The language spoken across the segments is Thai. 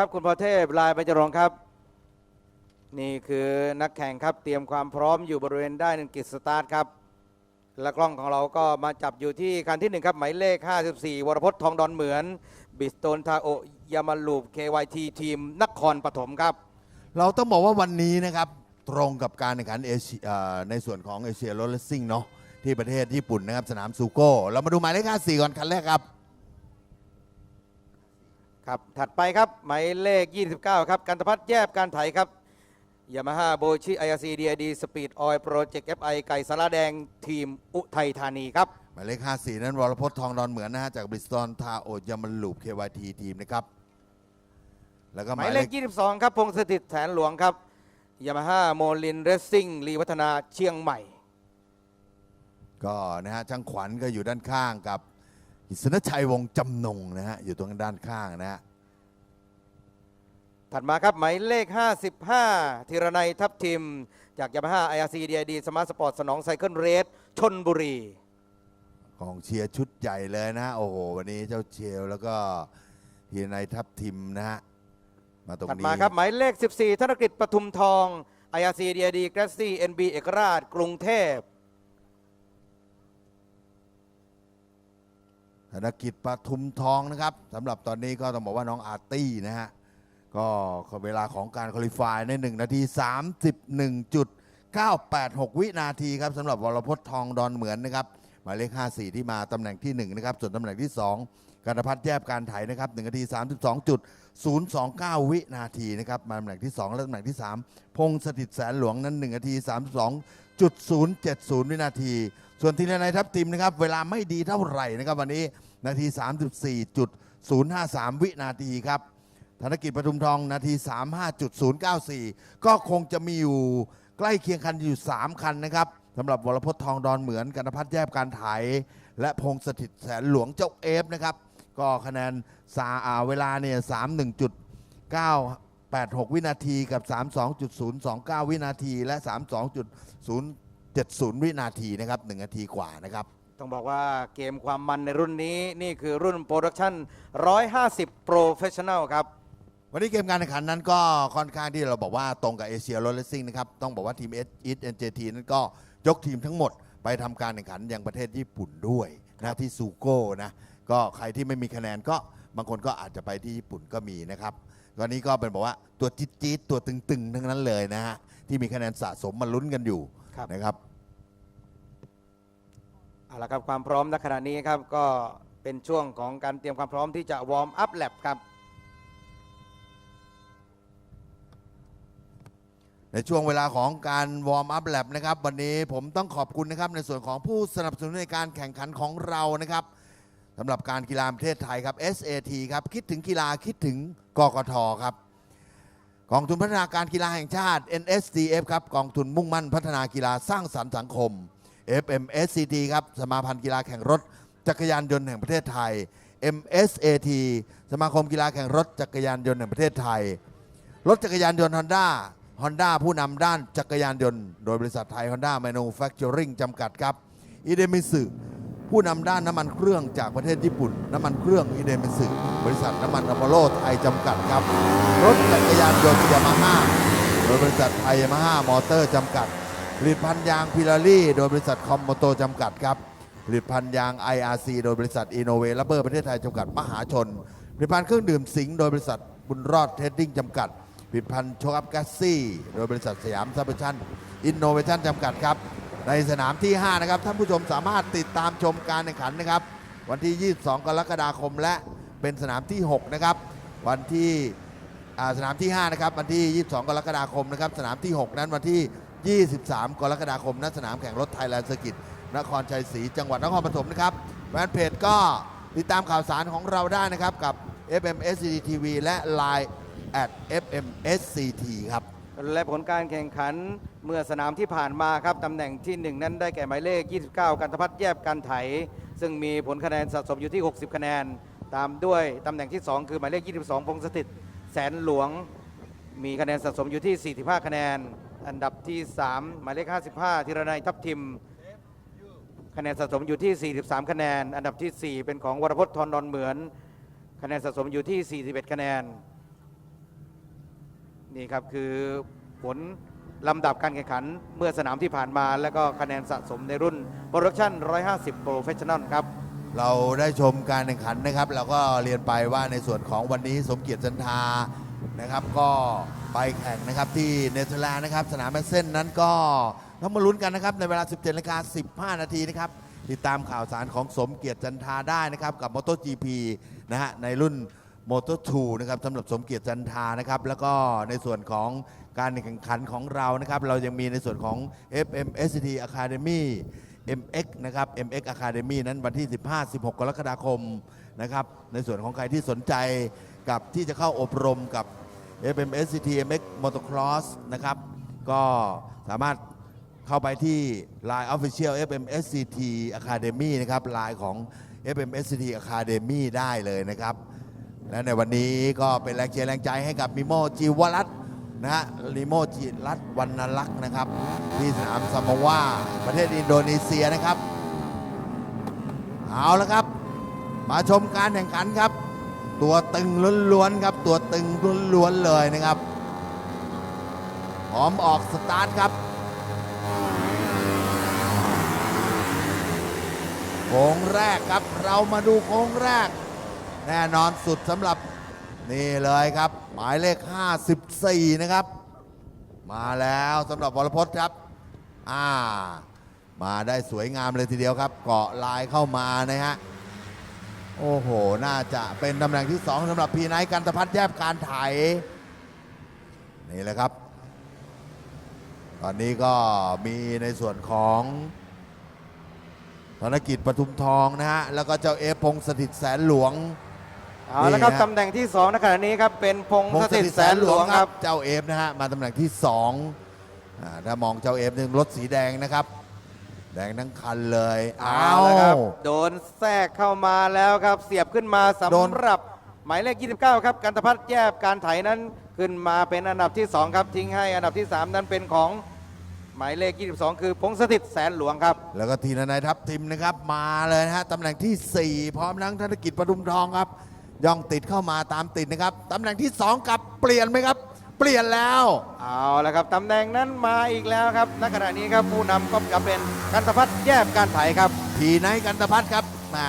ครับ คุณพรเทพลายบรรจรงค์ครับ นี่คือนักแข่งครับเตรียมความพร้อมอยู่บริเวณได้านกิจสตาร์ทครับ และกล้องของเราก็มาจับอยู่ที่คันที่หนึ่งครับ หมายเลข 54 วรพจน์ทองดอนเหมือน บิสโตนทาโอยามาลูบ KYT ทีมนครปฐมครับ เราต้องบอกว่าวันนี้นะครับ ตรงกับการแข่งขันเอเชียในส่วนของเอเชียโรถเลสซิ่งเนาะที่ประเทศญี่ปุ่นนะครับ สนามซูโก้เรามาดูหมายเลข54ก่อนคันแรกครับ ครับ ถัดไปครับ หมายเลข 29 ครับ กันตพัฒน์แยบการไถครับยามาฮ่าโบชิไออาซีดีดีสปีดออยโปรเจกต์เอฟไอไก่สาราแดงทีมอุทัยธานีครับ หมายเลข 54 นั้นวรพจน์ทองดอนเหมือนนะฮะ จากบริสตอลทาโอยามันลูป KYT ทีมนะครับ แล้วก็หหมามายยเลเลขข22 ครับ พงศถิตแสนหลวงครับยามาฮ่าโมลินเรสซิ่งรีวัฒนาเชียงใหม่ ก็นะฮะช่างขวัญก็อยู่ด้านข้างกับ กิษณชัยวงศ์จำนงนะฮะอยู่ตรงด้านข้างนะฮะถัดมาครับหมายเลข 55ธีรนัยทัพทิม จากยามาฮ่าไออาร์ซีดีดีสมาร์ทสปอร์ตสนองไซเคิลเรสชนบุรีกองเชียร์ชุดใหญ่เลยนะโอ้โหวันนี้เจ้าเชลแล้วก็ทีนายทัพทิมนะฮะมาตรงถัดนี้มาครับหมายเลข 14 ธนกฤษปทุมทอง IRC DID g r a s s y NB เอกราช กรุงเทพ ธนกิจปทุมทองนะครับสำหรับตอนนี้ก็ต้องบอกว่าน้องอาร์ตี้นะฮะก็เวลาของการคุริฟายใน 1 นาที 31.986 วินาทีครับสำหรับวรพจน์ทองดอนเหมือนนะครับหมายเลข 54 ที่มาตำแหน่งที่ 1 นะครับ ส่วนตำแหน่งที่ 2การพัฒน์แยบการไถนะครับ1นาที 32.029 วินาทีนะครับมาตำแหน่งที่ 2 และตำแหน่งที่ 3 พงษ์สถิตแสนหลวงนั้น 1 นาที 32.070 วินาที ส่วนทีมในทัพทีมนะครับ เวลาไม่ดีเท่าไหร่นะครับวันนี้นาที 34.053 วินาทีครับธนกิจปทุมทองนาที 35.094 ก็คงจะมีอยู่ใกล้เคียงคันอยู่ 3 คันนะครับสำหรับวรพจน์ทองดอนเหมือนกันพัฒน์แยบการไถและพงสถิตแสนหลวงเจ้าเอฟนะครับ ก็คะแนนสาอาเวลาเนี่ย31.986 วินาทีกับ 32.029 วินาทีและ 32.0 32.070 วินาทีนะครับ1นาทีกว่านะครับต้องบอกว่าเกมความมันในรุ่นนี้นี่คือรุ่นโปรดักชั่น 150โปรเฟชชั่น a ลครับ วันนี้เกมการแข่งขันนั้นก็ค่อนข้างที่เราบอกว่าตรงกับเอเชียรถเลสซิ่งนะครับ ต้องบอกว่าทีมเอสอีทเอ็นเจทีนั้นก็ยกทีมทั้งหมดไปทำการแข่งขันยังประเทศญี่ปุ่นด้วยนะที่ซูโก้นะ ก็ใครที่ไม่มีคะแนนก็บางคนก็อาจจะไปที่ญี่ปุ่นก็มีนะครับวันนี้ก็เป็นบอกว่าตัวจี๊ดจี๊ดตัวตึงๆ ทั้งนั้นเลยนะฮะที่มีคะแนนสะสมมาลุ้นกันอยู่ ครับนะครับเอาละครับความพร้อมณขณะนี้ครับก็เป็นช่วงของการเตรียมความพร้อมที่จะวอร์มอัพแลบครับ ในช่วงเวลาของการวอร์มอัพแลบนะครับ วันนี้ผมต้องขอบคุณนะครับในส่วนของผู้สนับสนุนในการแข่งขันของเรานะครับสำหรับการกีฬาแห่งประเทศไทยครับ SAT ครับ คิดถึงกีฬาคิดถึงกกทครับ กองทุนพัฒนาการกีฬาแห่งชาติ NSDF ครับกองทุนมุ่งมั่นพัฒนากีฬาสร้างสรรค์สังคม FMSCT ครับสมาพันธ์กีฬาแข่งรถ จักรยานยนต์แห่งประเทศไทย MSAT สมาคมกีฬาแข่งรถจักรยานยนต์แห่งประเทศไทย รถจักรยานยนต์ฮอนด้าฮอนด้าผู้นำด้านจักรยานยนต์ โดยบริษัทไทยฮอนด้าแมนูแฟคเจอริงจำกัดครับ อิเดมิสึ ผู้นำด้านน้ำมันเครื่องจากประเทศญี่ปุ่น น้ำมันเครื่องอิเดมิสึบริษัทน้ำมันอพอลโลไทยจำกัดครับ รถจักรยานยนต์ยามาฮ่าโดยบริษัทไทยยามาฮ่ามอเตอร์จำกัดผลิตภัณฑ์ยางพิลารี่โดยบริษัทคอมโมโตจำกัดครับผลิตภัณฑ์ยาง IRC โดยบริษัทอินโนเวลเบอร์ประเทศไทยจำกัดมหาชนผลิตภัณฑ์เครื่องดื่มสิงห์โดยบริษัทบุญรอดเทดดิ้งจำกัดผลิตภัณฑ์โชคัพแกสซี่ โดยบริษัทสยามซัพพชั่นอินโนเวชั่นจำกัดครับ ในสนามที่ 5 นะครับ ท่านผู้ชมสามารถติดตามชมการแข่งขันนะครับ วันที่ 22 กรกฎาคมและเป็นสนามที่ 6 นะครับ วันที่สนามที่ 5 นะครับ วันที่ 22 กรกฎาคมนะครับ สนามที่ 6 นั้นวันที่ 23 กรกฎาคมณสนามแข่งรถไทยแลนด์สกิตนครชัยศรีจังหวัดนครปฐมนะครับแฟนเพจก็ติดตามข่าวสารของเราได้นะครับ กับ FMSCT TV และ Line at FMSCT ครับและผลการแข่งขัน เมื่อสนามที่ผ่านมาครับตำแหน่งที่ 1 นั้นได้แก่หมายเลข 29 กันทพัฒน์แยบการไถ ซึ่งมีผลคะแนนสะสมอยู่ที่ 60 คะแนน ตามด้วยตำแหน่งที่ 2 คือหมายเลข 22 พงศถิตแสนหลวง มีคะแนนสะสมอยู่ที่ 45 คะแนน อันดับที่ 3 หมายเลข 55ธีรนัยทัพทิม คะแนนสะสมอยู่ที่ 43 คะแนน อันดับที่ 4 เป็นของวรพจน์ทอนดอนเหมือน คะแนนสะสมอยู่ที่ 41 คะแนน นี่ครับคือผล ลำดับการแข่งขันเมื่อสนามที่ผ่านมา แล้วก็คะแนนสะสมในรุ่น Production 150 Professional ครับ เราได้ชมการแข่งขันนะครับ เราก็เรียนไปว่าในส่วนของวันนี้สมเกียรติจันทานะครับ ก็ไปแข่งนะครับที่เนเธอร์แลนด์นะครับ สนามแมสเซนนั้นก็ต้องมาลุ้นกันนะครับ ในเวลา 17นาฬิกา15 นาทีนะครับ ติดตามข่าวสารของสมเกียรติจันทาได้นะครับ กับ MotoGP นะฮะในรุ่น Moto2 นะครับสำหรับสมเกียรติจันทานะครับ แล้วก็ในส่วนของ การแข่งขันของเรานะครับ เรายังมีในส่วนของ FMSCT Academy MX นะครับ MX Academy นั้นวันที่ 15-16 กรกฎาคมนะครับ ในส่วนของใครที่สนใจกับที่จะเข้าอบรมกับ FMSCT MX Motocross นะครับ ก็สามารถเข้าไปที่ Line Official FMSCT Academy นะครับ Line ของ FMSCT Academy ได้เลยนะครับ และในวันนี้ก็เป็นแรงเชียร์แรงใจให้กับมิโมจิวรัตน์ นะฮะลิโมจิรัตวรรณลักษ์นะครับ ที่สนามซามาวาประเทศอินโดนีเซียนะครับ เอาละครับ มาชมการแข่งขันครับ ตัวตึงล้วนๆครับ ตัวตึงล้วนๆเลยนะครับพร้อมออกสตาร์ทครับโค้งแรกครับเรามาดูโค้งแรก แน่นอนสุดสำหรับนี่เลยครับ หมายเลข 54 นะครับ มาแล้วสำหรับวรพจน์ครับ อ่า มาได้สวยงามเลยทีเดียวครับ เกาะลายเข้ามานะฮะ โอ้โห น่าจะเป็นตำแหน่งที่ 2สำหรับพีไนท์กันตพัฒแยบการไถนี่แหละครับ ตอนนี้ก็มีในส่วนของธนกิจปทุมทองนะฮะ แล้วก็เจ้าเอฟพงสถิตแสนหลวง เอาละครับนี่ฮะ ตำแหน่งที่2ในขณะนี้ครับเป็นพงษ์พงสษ์สถิตถิตแสแสนนหหลลววงงคครัรับบเจ้าเอฟนะฮะ มาตำแหน่งที่2อ่าถ้ามองเจ้าเอฟหนึ่งรถสีแดงนะครับ แดงทั้งคันเลยเอาอ้าวละครับโดนแทรกเข้ามาแล้วครับ เสียบขึ้นมาสโดนำหรับ หมายเลข 29 ครับกันตพัฒน์แยบการไถนั้นขึ้นมาเป็นอันดับที่ 2 ครับทิ้งให้อันดับที่ 3 นั้นเป็นของหมายเลข 22 คือพงษ์สถิตแสนหลวงครับ แล้วก็ทีนนายทัพทิมนะครับ มาเลยนะฮะตำแหน่งที่ 4 พร้อมทั้งธนกิจปทุมทองครับ ย่องติดเข้ามาตามติดนะครับตำแหน่งที่ 2 กับเปลี่ยนไหมครับ เปลี่ยนแล้ว เอาละครับตำแหน่งนั้นมาอีกแล้วครับณขณะนี้ครับผู้นำก็จะเป็นกันตพัฒน์แยบการไถครับ ทีไนท์กันตพัฒน์ครับมา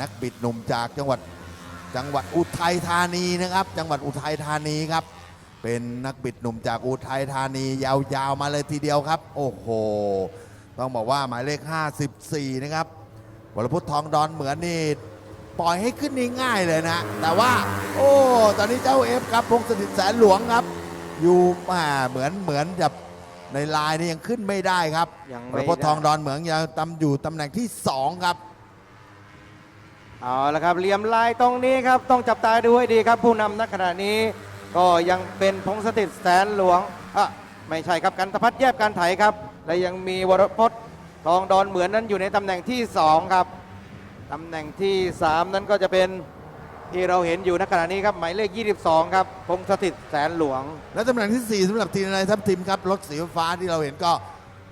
นักบิดหนุ่มจากจังหวัดจังหวัดอุทัยธานีนะครับ จังหวัดอุทัยธานีครับ เป็นนักบิดหนุ่มจากอุทัยธานี ยาวๆมาเลยทีเดียวครับ โอ้โห ต้องบอกว่าหมายเลข 54 นะครับวรพุทธทองดอนเหมือนนี่ ปล่อยให้ขึ้นง่ายๆเลยนะ แต่ว่า โอ้ ตอนนี้เจ้าเอฟครับพงศถิตแสนหลวงครับ อยู่มาเหมือนเหมือนกับในลายนี่ยังขึ้นไม่ได้ครับยังวไม่รพุทธทองดอนเหมืองยังตำอยู่ตำแหน่งที่ 2 ครับ เอาละครับเหลี่ยมลายตรงนี้ครับ ต้องจับตาดูให้ดีครับ ผู้นำณขณะนี้ ก็ยังเป็นพงษ์สถิตแสนหลวงอะไม่ใช่ครับกันตพัฒน์แยบการไถครับ และยังมีวรพจน์ทองดอนเหมือนนั้นอยู่ในตำแหน่งที่ 2 ครับ ตำแหน่งที่ 3 นั้นก็จะเป็นที่เราเห็นอยู่ณขณะนี้ครับหมายเลข 22 ครับพงษ์สถิตแสนหลวง และตำแหน่งที่ 4สำหรับทีมนายทัพทีมครับรถสีฟ้าที่เราเห็นก็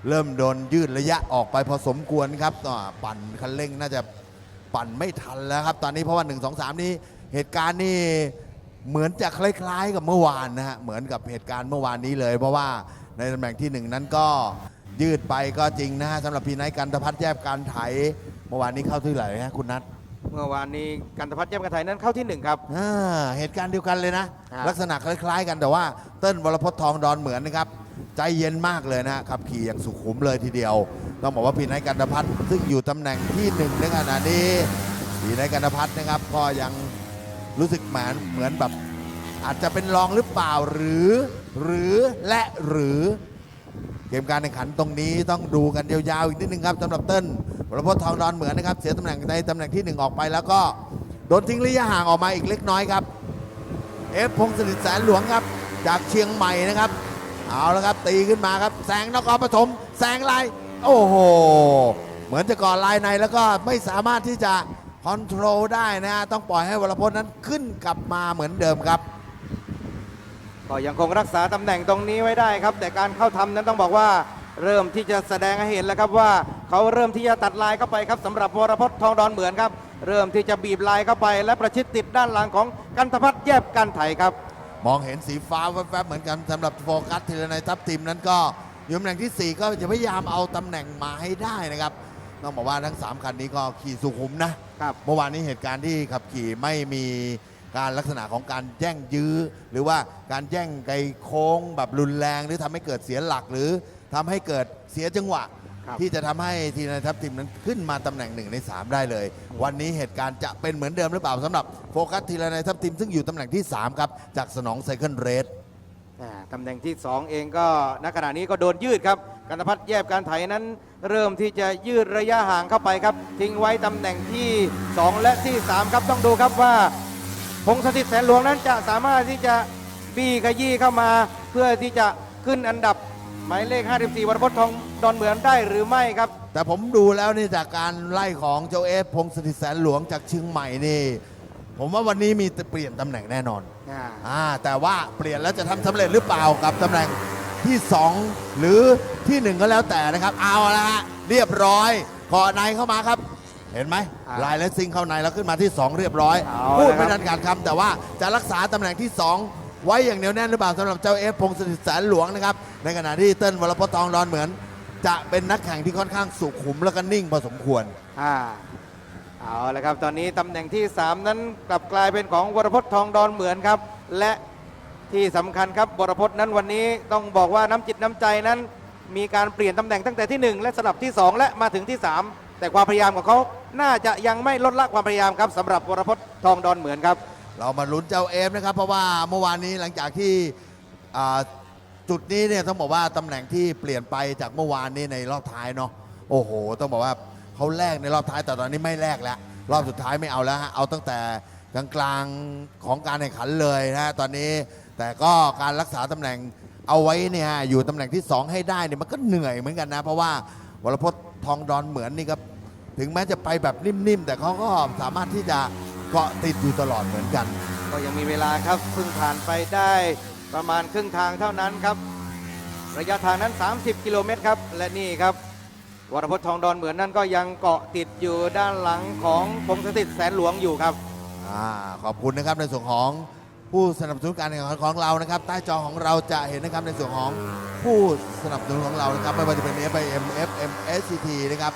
เริ่มโดนยืดระยะออกไปพอสมควรครับต่อปั่นคันเร่งน่าจะปั่นไม่ทันแล้วครับ ตอนนี้เพราะว่า1 2 3 นี้เหตุการณ์นี่เหมือนจะคล้ายๆกับเมื่อวานนะฮะเหมือนกับเหตุการณ์เมื่อวานนี้เลย เพราะว่าในตำแหน่งที่ 1 นั้นก็ยืดไปก็จริงนะฮะสำหรับพีไนท์กันตพัฒน์แยบการไถ มื่อวานนี้เข้าที่ไหนฮะคุณนัทเมื่อวานนี้กันตพัฒน์แยบการไถนั้นเข้าที่1ครับ อ่าเหตุการณ์เดียวกันเลยนะ ครับ ลักษณะคล้าย ๆ กันแต่ว่าเติ้ลวรพจน์ทองดอนเหมือนนะครับ ใจเย็นมากเลยนะขับขี่อย่างสุขุมเลยทีเดียว ต้องบอกว่าพีนัยกันตพัฒน์ซึ่งอยู่ตำแหน่งที่หนึ่งในขณะนี้พีนัยกันตพัฒน์นะครับก็ยังรู้สึกเหมือนเหมือนแบบ อาจจะเป็นรองหรือเปล่าหรือ หรือและหรือ เกมการแข่งขันตรงนี้ต้องดูกันยาวๆอีกนิดนึงครับสำหรับเติ้ลว รพจน์ทองดอนเหมือนนะครับ เสียตำแหน่งในตำแหน่งที่หนึ่งออกไป แล้วก็โดนทิ้งระยะห่างออกมาอีกเล็กน้อยครับ เอฟพงศฤษดิ์แสนหลวงครับ จากเชียงใหม่นะครับ เอาละครับตีขึ้นมาครับแซงนครปฐมแซงลายโอ้โห เหมือนจะก่อลายในแล้วก็ไม่สามารถที่จะคอนโทรลได้นะฮะต้องปล่อยให้วรพจน์นั้นขึ้นกลับมาเหมือนเดิมครับก็ยังคงรักษาตำแหน่งตรงนี้ไว้ได้ครับ แต่การเข้าทำนั้นต้องบอกว่า เริ่มที่จะแสดงให้เห็นแล้วครับว่าเขาเริ่มที่จะตัดลายเข้าไปครับสำหรับวรพจน์ทองดอนเหมือนครับ เริ่มที่จะบีบลายเข้าไป และประชิดติดด้านหลังของกันทพัฒน์แยบกันไถครับมองเห็นสีฟ้าแวบๆเหมือนกันสำหรับโฟกัสทีละในทัพทีมนั้นก็อยู่ตำแหน่งที่ 4 ก็จะพยายามเอาตำแหน่งมาให้ได้นะครับต้องบอกว่าทั้ง 3 คันนี้ก็ขี่สุขุมนะครับเมื่อวานนี้เหตุการณ์ที่ขับขี่ไม่มี การลักษณะของการแย่งยื้อ หรือว่าการแย่งไกโค้งแบบรุนแรง หรือทำให้เกิดเสียหลักหรือทำให้เกิดเสียจังหวะครับที่จะทำให้ทีมในทัพทีมนั้นขึ้นมาตำแหน่งหนึ่งใน 3 ได้เลย วันนี้เหตุการณ์จะเป็นเหมือนเดิมหรือเปล่าสำหรับโฟกัสทีละในทัพทีมซึ่งอยู่ตำแหน่งที่ 3 ครับ จากสนองไซเคิลเรสอ่าตำแหน่งที่ 2 เองก็ณขณะนี้ก็โดนยืดครับกันตพัฒน์แยบการไถนั้น เริ่มที่จะยืดระยะห่างเข้าไปครับ ทิ้งไว้ตำแหน่งที่ 2 และที่ 3 ครับต้องดูครับว่า พงศถิตแสนหลวงนั้นจะสามารถที่จะบี้ขยี้เข้ามา เพื่อที่จะขึ้นอันดับหมายเลข 54วรพจน์ทองดอนเหมือนได้หรือไม่ครับ แต่ผมดูแล้วนี่จากการไล่ของเจ้าเอฟพงศถิตแสนหลวงจากเชียงใหม่นี่ ผมว่าวันนี้มีเปลี่ยนตำแหน่งแน่นอนอ่า อ่าแต่ว่าเปลี่ยนแล้วจะทำสำเร็จหรือเปล่ากับตำแหน่งที่ 2 หรือที่ 1 ก็แล้วแต่นะครับ เอาละฮะเรียบร้อยขอในเข้ามาครับ เห็นไหมอ่าลายและซิงเข้าในแล้วขึ้นมาที่ 2 เรียบร้อย เอาพูดละครับ ไม่ทันการคำแต่ว่าจะรักษาตำแหน่งที่ 2 ไว้อย่างเหนียวแน่นหรือเปล่าสำหรับเจ้าเอฟพงศถิตแสนหลวงนะครับ ในขณะที่เติ้ลวรพจน์ทองดอนเหมือน จะเป็นนักแข่งที่ค่อนข้างสุขุมแล้วก็นิ่งพอสมควร อ่าเอาละครับ ตอนนี้ตำแหน่งที่ 3 นั้นกลับกลายเป็นของวรพจน์ทองดอนเหมือนครับ และที่สำคัญครับวรพจน์นั้นวันนี้ต้องบอกว่าน้ำจิตน้ำใจนั้น มีการเปลี่ยนตำแหน่งตั้งแต่ที่ 1 และสลับที่ 2 และมาถึงที่ 3 แต่ความพยายามของเขาน่าจะยังไม่ลดละความพยายามครับสำหรับวรพจน์ทองดอนเหมือนครับ เรามาลุ้นเจ้าเอฟนะครับเพราะว่าเมื่อวานนี้หลังจากที่อ่าจุดนี้เนี่ยต้องบอกว่าตำแหน่งที่เปลี่ยนไปจากเมื่อวานนี้ในรอบท้ายเนาะโอ้โห ต้องบอกว่าเขาแลกในรอบท้ายแต่ตอนนี้ไม่แลกแล้ว รอบสุดท้ายไม่เอาแล้วฮะเอาตั้งแต่กลางกลางๆของการแข่งขันเลยนะฮะตอนนี้แต่ก็การรักษาตำแหน่งเอาไว้เนี่ยฮะอยู่ตำแหน่งที่ 2 ให้ได้เนี่ยมันก็เหนื่อยเหมือนกันนะ เพราะว่าวรพจน์ทองดอนเหมือนนี่ครับ ถึงแม้จะไปแบบนิ่มๆ แต่เขาก็สามารถที่จะเกาะติดอยู่ตลอดเหมือนกัน ก็ยังมีเวลาครับเพิ่งผ่านไปได้ประมาณครึ่งทางเท่านั้นครับ ระยะทางนั้น 30 กิโลเมตรครับ และนี่ครับวรพจน์ทองดอนเหมือนนั้นก็ยังเกาะติดอยู่ด้านหลังของพงศถิตแสนหลวงอยู่ครับอาขอบคุณนะครับในส่วนของผู้สนับสนุนการแข่งขันของเรานะครับ ใต้จอของเราจะเห็นนะครับในส่วนของผู้สนับสนุนของเรานะครับไม่ว่าจะเป็น FIM FM SCT นะครับ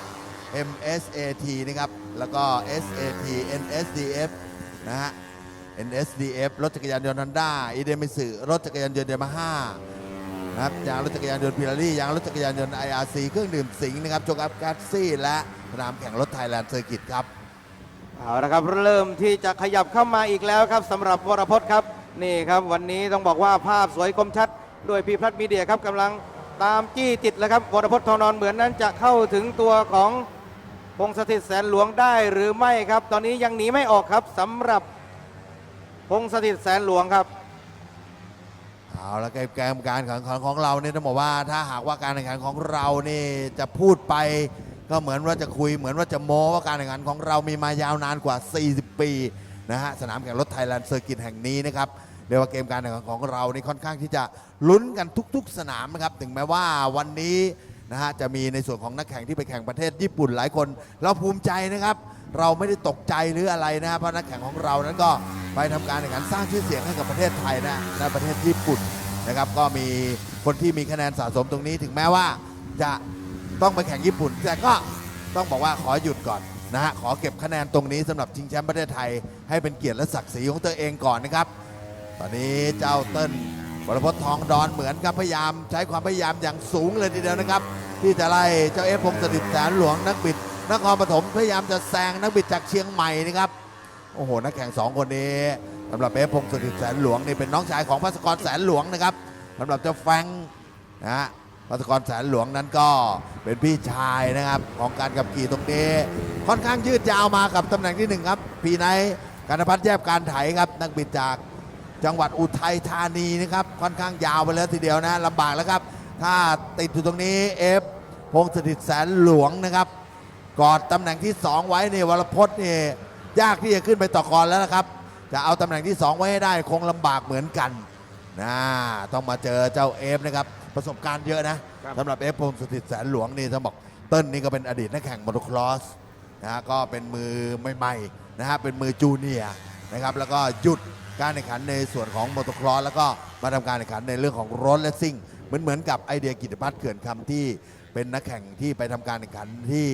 MSAT นะครับ แล้วก็ SAT NSDF นะฮะ NSDF รถจักรยานยนต์ฮอนด้าอีเดมิสึรถจักรยานยนต์เดมาฮ่านะครับยางรถจักรยานยนต์พิลารี่ยางรถจักรยานยนต์ IRC เครื่องดื่มสิงห์นะครับโจกับแกสซี่และสนามแข่งรถไทยแลนด์เซอร์กิตครับ เอาละครับเริ่มที่จะขยับเข้ามาอีกแล้วครับสำหรับวรพจน์ครับ นี่ครับวันนี้ต้องบอกว่าภาพสวยคมชัด ด้วยพีพัฒมีเดียครับกำลังตามจี้ติดแล้วครับวรพจน์ทองนอนเหมือนนั้นจะเข้าถึงตัวของ พงศถิตแสนหลวงได้หรือไม่ครับ ตอนนี้ยังหนีไม่ออกครับสำหรับพงศถิตแสนหลวงครับ เอาละเกมเกมการแข่งขันของเราเนี่ยต้องบอกว่า ถ้าหากว่าการแข่งขันของเรานี่จะพูดไปก็เหมือนว่าจะคุยเหมือนว่าจะโม้ว่าการแข่งขันของเรามีมายาวนานกว่า 40 ปีนะฮะสนามแข่งรถไทยแลนด์เซอร์กิตแห่งนี้นะครับเรียกว่าเกมการแข่งขันของเรานี่ค่อนข้างที่จะลุ้นกันทุก ๆ สนามนะครับถึงแม้ว่าวันนี้ นะฮะจะมีในส่วนของนักแข่งที่ไปแข่งประเทศญี่ปุ่นหลายคน เราภูมิใจนะครับ เราไม่ได้ตกใจหรืออะไรนะครับเพราะนักแข่งของเรานั้นก็ไปทำการแข่งขันสร้างชื่อเสียงให้กับประเทศไทยนะในประเทศญี่ปุ่นนะครับ ก็มีคนที่มีคะแนนสะสมตรงนี้ ถึงแม้ว่าจะต้องไปแข่งญี่ปุ่น แต่ก็ต้องบอกว่าขอหยุดก่อนนะฮะขอเก็บคะแนนตรงนี้สำหรับชิงแชมป์ประเทศไทย ให้เป็นเกียรติและศักดิ์ศรีของตัวเองก่อนนะครับ ตอนนี้เจ้าเติ้ลวรพจน์ทองดอนเหมือนกับพยายามใช้ความพยายามอย่างสูงเลยทีเดียวนะครับ ที่จะไล่เจ้าเอฟพงศดิษฐ์แสนหลวงนักบิดนครปฐมพยายามจะแซงนักบิดจากเชียงใหม่นะครับโอ้โหนักแข่งสองคนนี้สำหรับเอฟพงศดิษฐ์แสนหลวงนี่เป็นน้องชายของพัสกรแสนหลวงนะครับสำหรับเจ้าแฟงนะฮะพัสกรแสนหลวงนั้นก็เป็นพี่ชายนะครับของการขับขี่ตรงนี้ค่อนข้างยืดยาวมากับตำแหน่งที่หนึ่งครับปีไนท์การพัฒน์แยบการไถครับนักบิดจากจังหวัดอุทัยธานีนะครับค่อนข้างยาวไปแล้วทีเดียวนะลำบากแล้วครับ ถ้าติดอยู่ตรงนี้เอฟพงศดิษฐ์แสนหลวงนะครับ กอดตำแหน่งที่ 2 ไว้เนี่ยวรพจน์นี่ยากที่จะขึ้นไปต่อกรแล้วนะครับ จะเอาตำแหน่งที่ 2 ไว้ให้ได้คงลำบากเหมือนกันนะต้องมาเจอเจ้าเอฟนะครับประสบการณ์เยอะนะครับ สำหรับเอฟพงศถิตแสนหลวงนี่ต้องบอกเติ้ลนี่ก็เป็นอดีตนักแข่งมอเตอร์ครอสนะฮะก็เป็นมือใหม่ๆนะฮะเป็นมือจูเนียร์นะครับแล้วก็หยุดการแข่งขันในส่วนของมอเตอร์คลอสแล้วก็มาทำการแข่งขันในเรื่องของรถเลสซิ่ง เหมือนเหมือนกับไอเดียกิตพัฒน์เขื่อนคำที่เป็นนักแข่งที่ไปทำการแข่งขันที่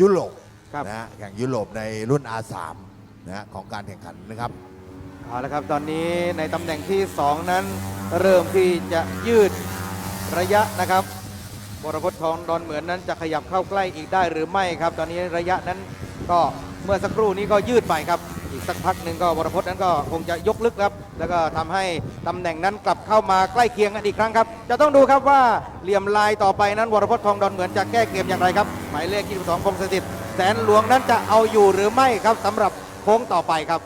ยุโรปครับ นะฮะแข่งยุโรปในรุ่น R3 นะฮะของการแข่งขันนะครับ เอาละครับตอนนี้ในตำแหน่งที่ 2 นั้น เริ่มที่จะยืดระยะนะครับวรพจน์ทองดอนเหมือนนั้นจะขยับเข้าใกล้อีกได้หรือไม่ครับ ตอนนี้ระยะนั้นก็ เมื่อสักครู่นี้ก็ยืดไปครับ อีกสักพักหนึ่งก็วรพจน์นั้นก็คงจะยกลึกครับ แล้วก็ทำให้ตำแหน่งนั้นกลับเข้ามาใกล้เคียงกันอีกครั้งครับ จะต้องดูครับว่าเหลี่ยมลายต่อไปนั้นวรพจน์ทองดอนเหมือนจะแก้เกมอย่างไรครับ หมายเลข22พงศสิทธิ์แสนหลวงนั้นจะเอาอยู่หรือไม่ครับสำหรับโค้งต่อไปครับ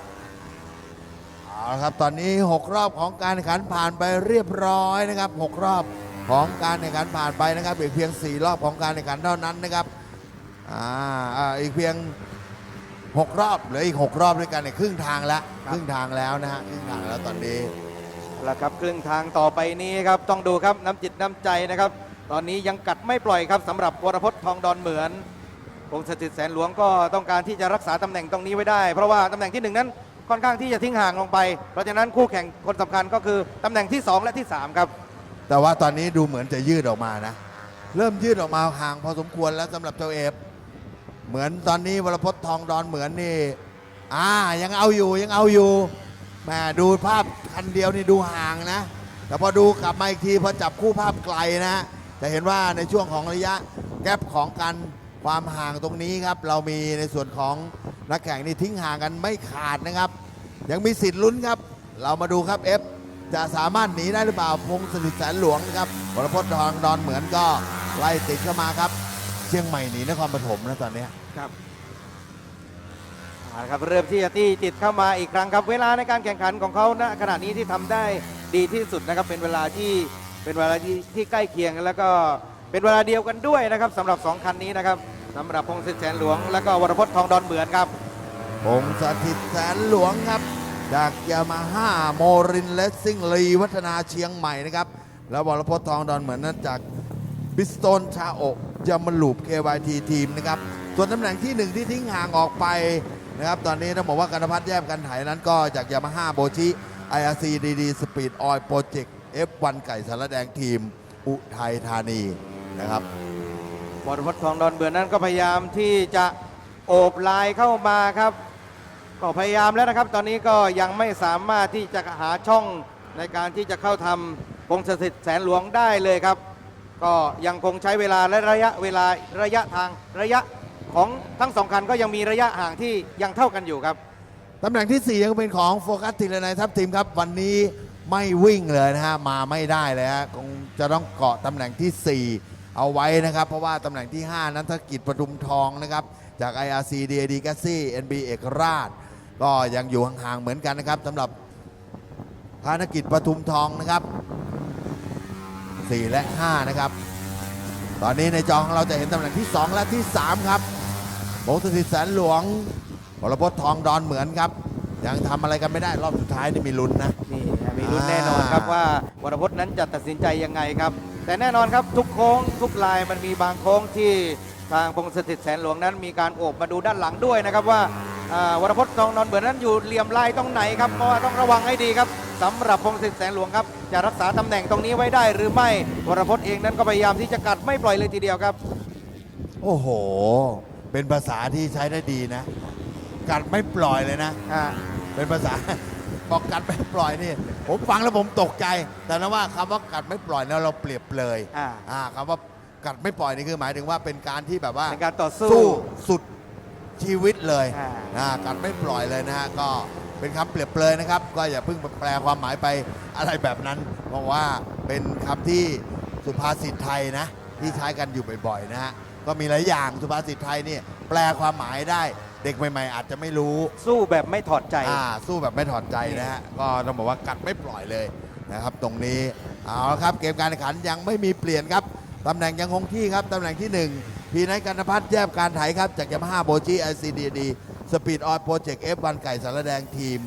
เอาละครับตอนนี้ 6 รอบของการแข่งขันผ่านไปเรียบร้อยนะครับ 6 รอบของการแข่งขันผ่านไปนะครับอีกเพียง 4 รอบของการแข่งขันเท่านั้นนะครับอ่าอีกเพียง 6รอบเหลืออีก6รอบด้วยกันในยครึ่งทางแล้วครับครึ่งทางแล้วนะฮะครึ่งทางแล้วตอนนี้ แล้วครับครึ่งทางต่อไปนี้ครับต้องดูครับน้ำจิตน้ำใจนะครับ ตอนนี้ยังกัดไม่ปล่อยครับสำหรับวรพจน์ทองดอนเหมือนพงศถิตแสนหลวงก็ต้องการที่จะรักษาตำแหน่งตรงนี้ไว้ได้ เพราะว่าตำแหน่งที่หนึ่งนั้นค่อนข้างที่จะทิ้งห่างลงไป เพราะฉะนั้นคู่แข่งคนสำคัญก็คือตำแหน่งที่2และที่3ครับ แต่ว่าตอนนี้ดูเหมือนจะยืดออกมานะ เริ่มยืดออกมาห่างพอสมควรแล้วสำหรับเจ้าเอฟ เหมือนตอนนี้วรพจน์ทองดอนเหมือนนี่อ่ายังเอาอยู่ยังเอาอยู่แหมดูภาพคันเดียวนี่ดูห่างนะ แต่พอดูกลับมาอีกทีพอจับคู่ภาพไกลนะจะเห็นว่าในช่วงของระยะแกลบของการความห่างตรงนี้ครับ เรามีในส่วนของนักแข่งนี่ทิ้งห่างกันไม่ขาดนะครับ ยังมีสิทธิ์ลุ้นครับ เรามาดูครับเอฟจะสามารถหนีได้หรือเปล่าพงศสิทธิ์แสนหลวงครับวรพจน์ทองดอนเหมือนก็ไล่ติดเข้ามาครับ เชียงใหม่หนีนครปฐมนะตอนเนี้ยครับเอาละครับเริ่มที่จะตีติดเข้ามาอีกครั้งครับ เวลาในการแข่งขันของเขาณขณะนี้ที่ทำได้ดีที่สุดนะครับ เป็นเวลาที่เป็นเวลาที่ที่ใกล้เคียงกันแล้วก็เป็นเวลาเดียวกันด้วยนะครับสำหรับสองคันนี้นะครับสำหรับพงศิษฐ์แสนหลวง แล้วก็วรพจน์ทองดอนเหมือนครับพงศถิตแสนหลวงครับ จากยามาฮ่าโมรินเลสซิ่งลีวัฒนาเชียงใหม่นะครับ แล้ววรพจน์ทองดอนเหมือนนั้นจากบิสโตนชาโอะ ยามาลูป KYT ทีมนะครับ ส่วนตำแหน่งที่หนึ่งที่ทิ้งห่างออกไปนะครับ ตอนนี้ต้องบอกว่ากันพัฒน์แยมกันไถนั้นก็จากยามาฮ่าโบชิ IRC DD Speed Oil Project F1 ไก่สารแดงทีม อุทัยธานีนะครับวรพจน์ทองดอนเบือนนั้นก็พยายามที่จะโอบลายเข้ามาครับ ก็พยายามแล้วนะครับ ตอนนี้ก็ยังไม่สามารถที่จะหาช่องในการที่จะเข้าทำพงศสิทธิ์แสนหลวงได้เลยครับ ก็ยังคงใช้เวลาและระยะเวลาระยะทางระยะของทั้งสองคันก็ยังมีระยะห่างที่ยังเท่ากันอยู่ครับ ตำแหน่งที่ 4 ยังเป็นของโฟกัสทีละนายทัพทีมครับ วันนี้ไม่วิ่งเลยนะฮะ มาไม่ได้เลยฮะ คงจะต้องเกาะตำแหน่งทีสี่4 เอาไว้นะครับ เพราะว่าตำแหน่งที่ 5 นั้นธกิจปทุมทองนะครับ จาก IRC DAD g a s s y NB เอกราช ก็ยังอยู่ห่างๆเหมือนกันนะครับสำหรับธนกิจปทุมทองนะครับ 4 และ 5 นะครับ ตอนนี้ในจอของเราจะเห็นตำแหน่งที่ 2 และที่ 3 ครับพงศสิทธิ์แสนหลวงวรพจน์ทองดอนเหมือนครับ ยังทำอะไรกันไม่ได้รอบสุดท้ายนี่มีลุ้นนะ นี่มีลุ้นแน่นอนครับอ่าว่าวรพจน์นั้นจะตัดสินใจยังไงครับ แต่แน่นอนครับทุกโค้งทุกลายมันมีบางโค้งที่ทางพงศถิตแสนหลวงนั้นมีการโอบมาดูด้านหลังด้วยนะครับว่าอ่าวรพจน์ทองนอนเบือนนั้นอยู่เหลี่ยมลายตรงไหนครับเพราะว่าต้องระวังให้ดีครับ สำหรับพงศถิตแสนหลวงครับจะรักษาตำแหน่งตรงนี้ไว้ได้หรือไม่วรพจน์เองนั้นก็พยายามที่จะกัดไม่ปล่อยเลยทีเดียวครับ โอ้โห เป็นภาษาที่ใช้ได้ดีนะ กัดไม่ปล่อยเลยนะ อ่าเป็นภาษา บอกกัดไม่ปล่อยนี่ ผมฟังแล้วผมตกใจ แต่นะว่าคำว่ากัดไม่ปล่อยแล้วเราเปรียบเลยอ่า อ่าคำว่ากัดไม่ปล่อยนี่คือหมายถึงว่าเป็นการที่แบบว่า ในการต่อสู้สู้สุดชีวิตเลยอ่า อ่ากัดไม่ปล่อยเลยนะฮะ ก็ เป็นคำเปรียบเลยนะครับ ก็อย่าเพิ่งแปลความหมายไปอะไรแบบนั้น เพราะว่าเป็นคำที่สุภาษิตไทยนะ ที่ใช้กันอยู่บ่อยๆนะฮะก็มีหลายอย่างสุภาษิตไทยเนี่ยแปลความหมายได้เด็กใหม่ ๆ อาจจะไม่รู้ สู้แบบไม่ถอดใจ อ่าสู้แบบไม่ถอดใจนะฮะ ก็ต้องบอกว่ากัดไม่ปล่อยเลยนะครับ ตรงนี้เอาละครับเกมการแข่งขันยังไม่มีเปลี่ยนครับตำแหน่งยังคงที่ครับตำแหน่งที่ 1 พีนัทกันพัฒน์แยบการไถครับจากยามาฮ่าโบจิไอซีดีดี สปีดออยโปรเจกต์เอฟวันไก่สารแดงทีม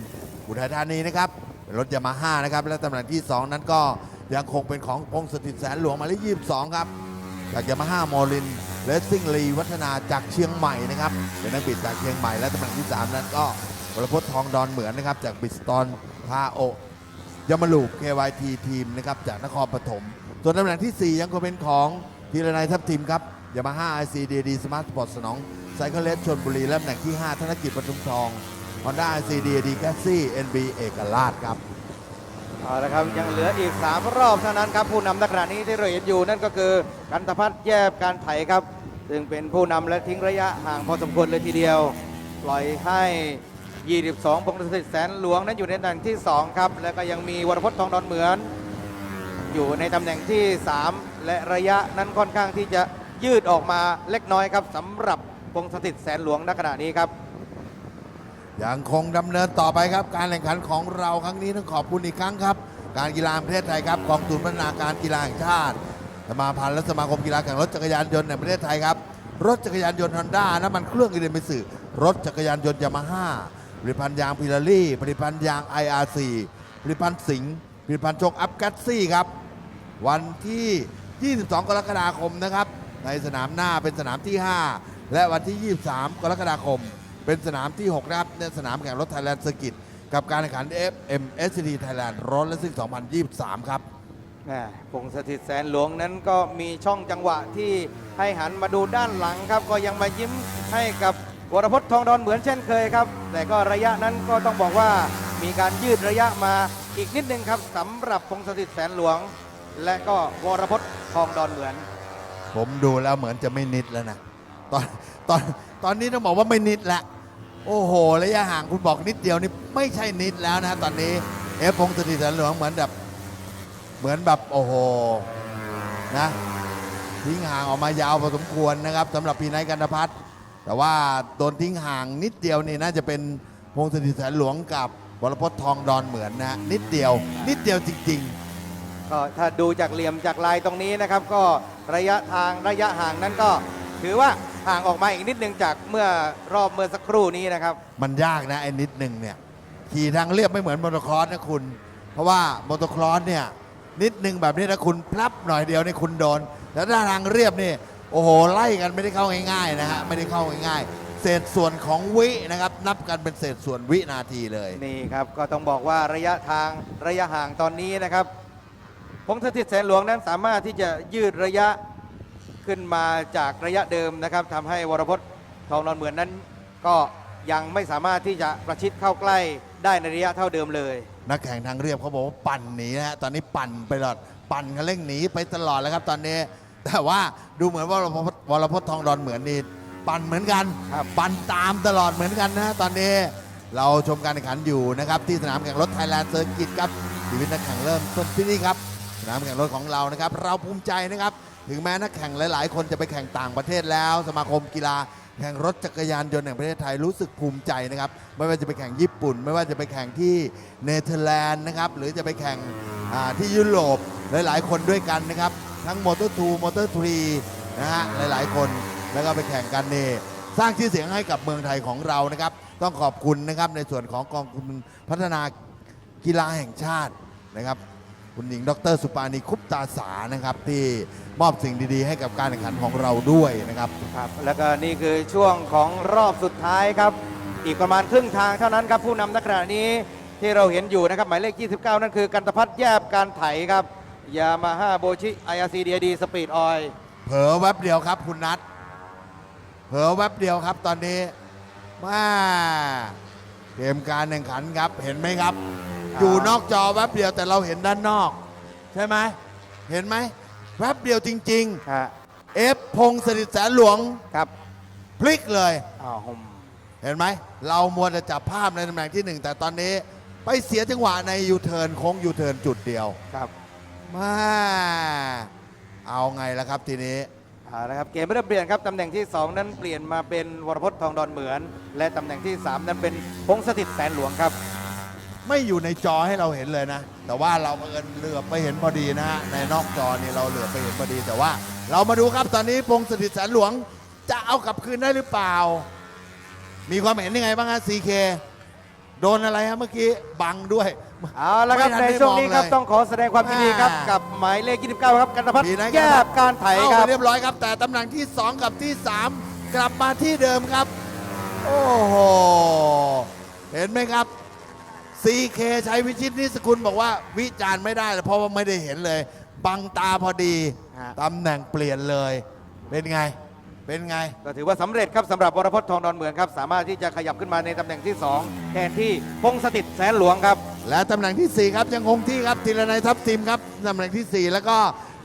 อุทัยธานีนะครับรถยามาฮ่านะครับ และตำแหน่งที่ 2 นั้นก็ยังคงเป็นของพงศถิตแสนหลวงหมายเลข22ครับ จากยามาฮ่าโมลินเลสซิ่งลีวัฒนาจากเชียงใหม่นะครับ เป็นนักบิดจากเชียงใหม่และตำแหน่งที่ 3 นั้นก็วรพจน์ทองดอนเหมือนนะครับ จากบิสตอนพาโอยามาลูก KYT ทีมนะครับจากนครปฐมส่วนตำแหน่งที่ 4 ยังคงเป็นของธีรนัยทัพทีมครับยามาฮ่า ICDD Smart Sport สนองไซเคิลเลสชนบุรีและตำแหน่งที่ 5 ธนกิจปทุมทอง Honda ICDD แกซี่ NB เอกราชครับเอาละครับยังเหลืออีก 3 รอบเท่านั้นครับ ผู้นำในขณะนี้ที่เราเห็นอยู่นั่นก็คือกันตพัฒน์แยบการไถครับ ซึ่งเป็นผู้นำและทิ้งระยะห่างพอสมควรเลยทีเดียว ปล่อยให้ 22พงศสิทธิ์แสนหลวงนั้นอยู่ในตำแหน่งที่ 2 ครับ แล้วก็ยังมีวรพจน์ทองดอนเหมือน อยู่ในตำแหน่งที่ 3 และระยะนั้นค่อนข้างที่จะยืดออกมาเล็กน้อยครับสำหรับ พงศสิทธิ์แสนหลวงณขณะนี้ครับ ยังคงดำเนินต่อไปครับ การแข่งขันของเราครั้งนี้ต้องขอบคุณอีกครั้งครับ การกีฬาแห่งประเทศไทยครับกองทุนพัฒนาการกีฬาแห่งชาติสมาพันธ์และสมาคมกีฬาแข่งรถจักรยานยนต์ในประเทศไทยครับ รถจักรยานยนต์ฮอนด้าน้ำมันเครื่องอิเดมิสึรถจักรยานยนต์ยามาฮ่าผลิตภัณฑ์ยางพิลารี่ผลิตภัณฑ์ยาง IRC ผลิตภัณฑ์สิงห์ผลิตภัณฑ์โชคอัพกัตซี่ครับ วันที่ 22 กรกฎาคมนะครับ ในสนามหน้าเป็นสนามที่ 5 และวันที่ 23 กรกฎาคม เป็นสนามที่ 6 นะครับในสนามแข่งรถไทยแลนด์เซอร์กิตกับการแข่งขัน FMSCT Thailand รถและซิ่ง 2023 ครับแหม่พงศถิตแสนหลวงนั้นก็มีช่องจังหวะที่ให้หันมาดูด้านหลังครับ ก็ยังมายิ้มให้กับวรพจน์ทองดอนเหมือนเช่นเคยครับ แต่ก็ระยะนั้นก็ต้องบอกว่ามีการยืดระยะมาอีกนิดนึงครับสำหรับพงศถิตแสนหลวง และก็วรพจน์ทองดอนเหมือน ผมดูแล้วเหมือนจะไม่นิดแล้วนะ ตอนตอนตอนนี้ต้องบอกว่าไม่นิดละ โอ้โห ระยะห่างคุณบอกนิดเดียวนี่ไม่ใช่นิดแล้วนะตอนนี้เอฟพงศติแสนหลวงเหมือนแบบ เหมือนแบบโอ้โหนะทิ้งห่างออกมายาวพอสมควรนะครับสำหรับพีนท์กันพัฒน์แต่ว่าโดนทิ้งห่างนิดเดียวนี่น่าจะเป็นพงศติแสนหลวงกับวรพจน์ทองดอนเหมือนนะนิดเดียว นิดเดียวจริง ๆ ก็ถ้าดูจากเหลี่ยมจากลายตรงนี้นะครับ ก็ระยะทางระยะห่างนั้นก็ถือว่า ห่างออกมาอีกนิดนึงจากเมื่อรอบเมื่อสักครู่นี้นะครับ มันยากนะไอ้นิดหนึ่งเนี่ยขี่ทางเรียบไม่เหมือนมอเตอร์ครอสนะคุณ เพราะว่ามอเตอร์ครอสเนี่ยนิดหนึ่งแบบนี้ถ้าคุณพลับหน่อยเดียวนี่คุณโดนแต่ถ้าทางเรียบนี่โอ้โหไล่กันไม่ได้เข้าง่ายๆนะฮะไม่ได้เข้าง่ายๆ เศษส่วนของวินะครับ นับกันเป็นเศษส่วนวินาทีเลย นี่ครับ ก็ต้องบอกว่าระยะทางระยะห่างตอนนี้นะครับพงศถิตแสนหลวงนั้นสามารถที่จะยืดระยะ ขึ้นมาจากระยะเดิมนะครับทำให้วรพจน์ทองนอนเหมือนนั้น ก็ยังไม่สามารถที่จะประชิดเข้าใกล้ได้ในระยะเท่าเดิมเลย นักแข่งทางเรียบเขาบอกว่าปั่นหนีนะฮะตอนนี้ปั่นไปตลอดปั่นกันเร่งหนีไปตลอดแล้วครับตอนนี้ แต่ว่าดูเหมือนว่าวรพจน์วรพจน์ทองดอนเหมือนนี่ปั่นเหมือนกันครับ ปั่นตามตลอดเหมือนกันนะตอนนี้เราชมการแข่งขันอยู่นะครับที่สนามแข่งรถไทยแลนด์เซอร์กิตครับชีวิตนักแข่งเริ่มต้นที่นี่ครับ สนามแข่งรถของเรานะครับ เราภูมิใจนะครับ ถึงแม้นักแข่งหลาย ๆ คนจะไปแข่งต่างประเทศแล้ว สมาคมกีฬาแข่งรถจักรยานยนต์แห่งประเทศไทยรู้สึกภูมิใจนะครับ ไม่ว่าจะไปแข่งญี่ปุ่น ไม่ว่าจะไปแข่งที่เนเธอร์แลนด์นะครับ หรือจะไปแข่งที่ยุโรปหลาย ๆ คนด้วยกันนะครับ ทั้งมอเตอร์ทูมอเตอร์ทรีนะฮะหลาย ๆ คนแล้วก็ไปแข่งกันนี่สร้างชื่อเสียงให้กับเมืองไทยของเรานะครับ ต้องขอบคุณนะครับในส่วนของกองทุนพัฒนากีฬาแห่งชาตินะครับ คุณหญิง ดร สุปานีคุปตาสานะครับ ที่มอบสิ่งดีๆ ให้กับการแข่งขันของเราด้วยนะครับ ครับ แล้วก็นี่คือช่วงของรอบสุดท้ายครับ อีกประมาณครึ่งทางเท่านั้นครับ ผู้นำนักขณะนี้ที่เราเห็นอยู่นะครับ หมายเลข 29 นั่นคือกันตพัฒน์แยบการไถครับ ยามาฮ่าโบชิ IRC DID Speed Oil เผลอแวบเดียวครับ คุณนัทเผลอแวบเดียวครับ ตอนนี้มาเกมการแข่งขันครับเห็นไหมครับครับ อยู่นอกจอแวบเดียวแต่เราเห็นด้านนอก ใช่ไหมเห็นไหมแวบเดียวจริง ฮะๆ เอฟพงศริษฐ์แสนหลวงครับพลิกเลย อ้าวผมเห็นไหม เรามัวแต่จับภาพในตำแหน่งที่หนึ่งแต่ตอนนี้ไปเสียจังหวะในยูเทิร์นโค้งยูเทิร์นจุดเดียวครับมาเอาไงล่ะครับทีนี้ เอาละครับเกมเริ่มเปลี่ยนครับตำแหน่งที่2นั้นเปลี่ยนมาเป็นวรพจน์ทองดอนเหมือน และตำแหน่งที่3นั้นเป็นพงศถิตแสนหลวงครับ ไม่อยู่ในจอให้เราเห็นเลยนะ แต่ว่าเราเอิญเหลือบไปเห็นพอดีนะฮะในนอกจอนี่เราเหลือบไปเห็นพอดี แต่ว่า เรามาดูครับตอนนี้พงศถิตแสนหลวงจะเอากลับคืนได้หรือเปล่า มีความเห็นยังไงบ้างฮะซีเคโดนอะไรฮะเมื่อกี้บังด้วยเอาละครับไม่ทันในได้ช่วงนี้ครับมองเลยต้องขอแสดงความยินดีครับ อ่ากักับหมายเลข 29 ครับกันตพัฒน์ดีนะแยบการไถเข้าคไปรับเรียบร้อยครับ แต่ตำแหน่งที่ 2 กับที่ 3 กลับมาที่เดิมครับ โอ้โห เห็นไหมครับ CK ชัยวิชิตนิสกุลบอกว่าวิจารณ์ไม่ได้เลยเพราะว่าไม่ได้เห็นเลย บังตาพอดีฮะ ตำแหน่งเปลี่ยนเลย เป็นไง เป็นไง ก็ถือว่าสำเร็จครับสำหรับวรพจน์ทองดอนเหมืองครับ สามารถที่จะขยับขึ้นมาในตำแหน่งที่ 2 แทนที่พงษ์สถิตแสนหลวงครับ และตำแหน่งทีสี่4 ครับ ยังคงที่ครับธีรนัยทัพทีมครับตำแหน่งทีสี่ 4 แล้วก็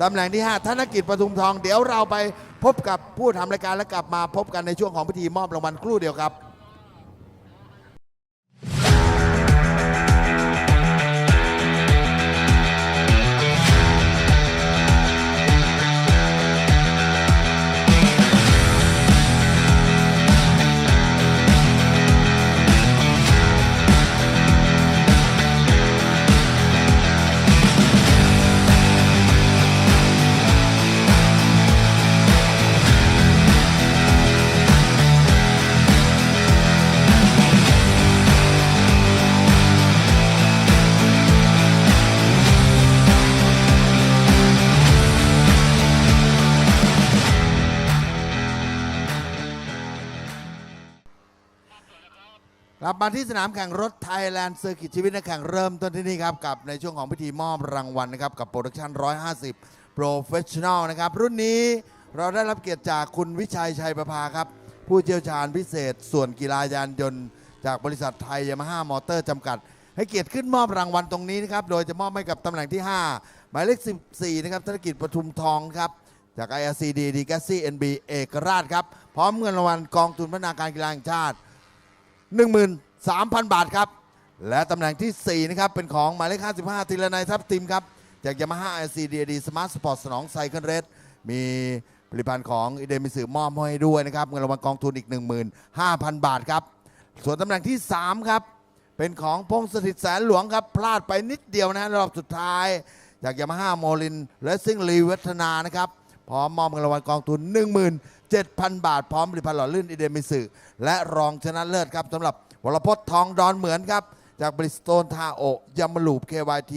ตำแหน่งที่ 5 ธนกิจปทุมทอง เดี๋ยวเราไปพบกับผู้ทำรายการและกลับมาพบกันในช่วงของพิธีมอบรางวัลครู่เดียวครับ ลับมาที่สนามแข่งรถไทยแลนด์เซอร์กิตชีวิตนักแข่งเริ่มต้นที่นี่ครับ กับในช่วงของพิธีมอบรางวัลนะครับ กับโปรดักชัน150 Professional นะครับ รุ่นนี้เราได้รับเกียรติจากคุณวิชัยชัยประภาครับ ผู้เชี่ยวชาญพิเศษ ส่วนกีฬายานยนต์ จากบริษัทไทยยามาฮ่ามอเตอร์จำกัด ให้เกียรติขึ้นมอบรางวัลตรงนี้นะครับโดยจะมอบให้กับตำแหน่งที่ 5 หมายเลข 14 นะครับธนกิจปทุมทองครับจาก IRCD d g a s s y NB เอกราชครับพร้อมเงินรางวัลกองทุนพัฒนาการกีฬาแห่งชาติ 13,000 บาทครับ และตำแหน่งที่ 4 นะครับ เป็นของหมายเลข 55ธีรนัยทัพทิมครับ จากยามาฮ่า LCDD Smart Sport สนองไซเคิลเรสมีผลิตภัณฑ์ของอีเดมิสือมอบให้ด้วยนะครับ เงินรางวัลกองทุนอีก 15,000 บาทครับ ส่วนตำแหน่งที่ 3 ครับ เป็นของพงษ์สถิตแสนหลวงครับ พลาดไปนิดเดียวนะรอบสุดท้าย จากยามาฮ่าโมลินและซิ่งรีวัฒนานะครับ พร้อมมอบเงินรางวัลกองทุน 17,000 บาท พร้อมผลิตภัณฑ์หล่อลื่นอีเดมิสึและรองชนะเลิศครับสำหรับวรพจน์ทองดอนเหมือนครับ จากบริสโตนทาโอยามาลูป KYT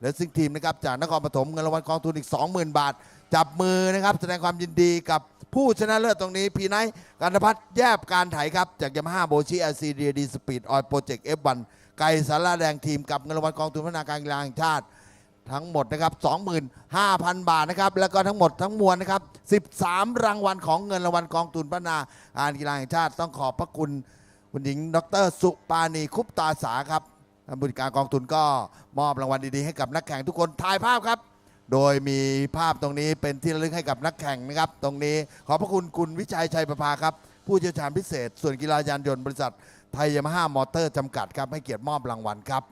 และซิงทีมนะครับจากนครปฐมเงินรางวัลกองทุนอีก 20,000 บาท จับมือนะครับ แสดงความยินดีกับผู้ชนะเลิศตรงนี้ พีไนท์กันพัฒน์แยบการไถครับ จากยามาฮ่าโบชิอลซีเดียดีสปีดออยโปรเจกต์ F1 ไก่สาราแดงทีมกับเงินรางวัลกองทุนพัฒนาการกีฬาแห่งชาติ ทั้งหมดนะครับ25,000 บาทนะครับ แล้วก็ทั้งหมดทั้งมวลนะครับ 13 รางวัลของเงินรางวัลกองทุนพัฒนาการกีฬาแห่งชาติต้องขอบพระคุณคุณหญิง ดร สุปานีคุปตาสาครับท่านผู้จัดการกองทุนก็มอบรางวัลดีๆให้กับนักแข่งทุกคนถ่ายภาพครับ โดยมีภาพตรงนี้เป็นที่ระลึกให้กับนักแข่งนะครับ ตรงนี้ขอบพระคุณคุณวิชัยชัยประภาครับ ผู้เชี่ยวชาญพิเศษ ส่วนกีฬายานยนต์บริษัทไทยยามาฮ่ามอเตอร์จำกัดครับให้เกียรติมอบรางวัลครับ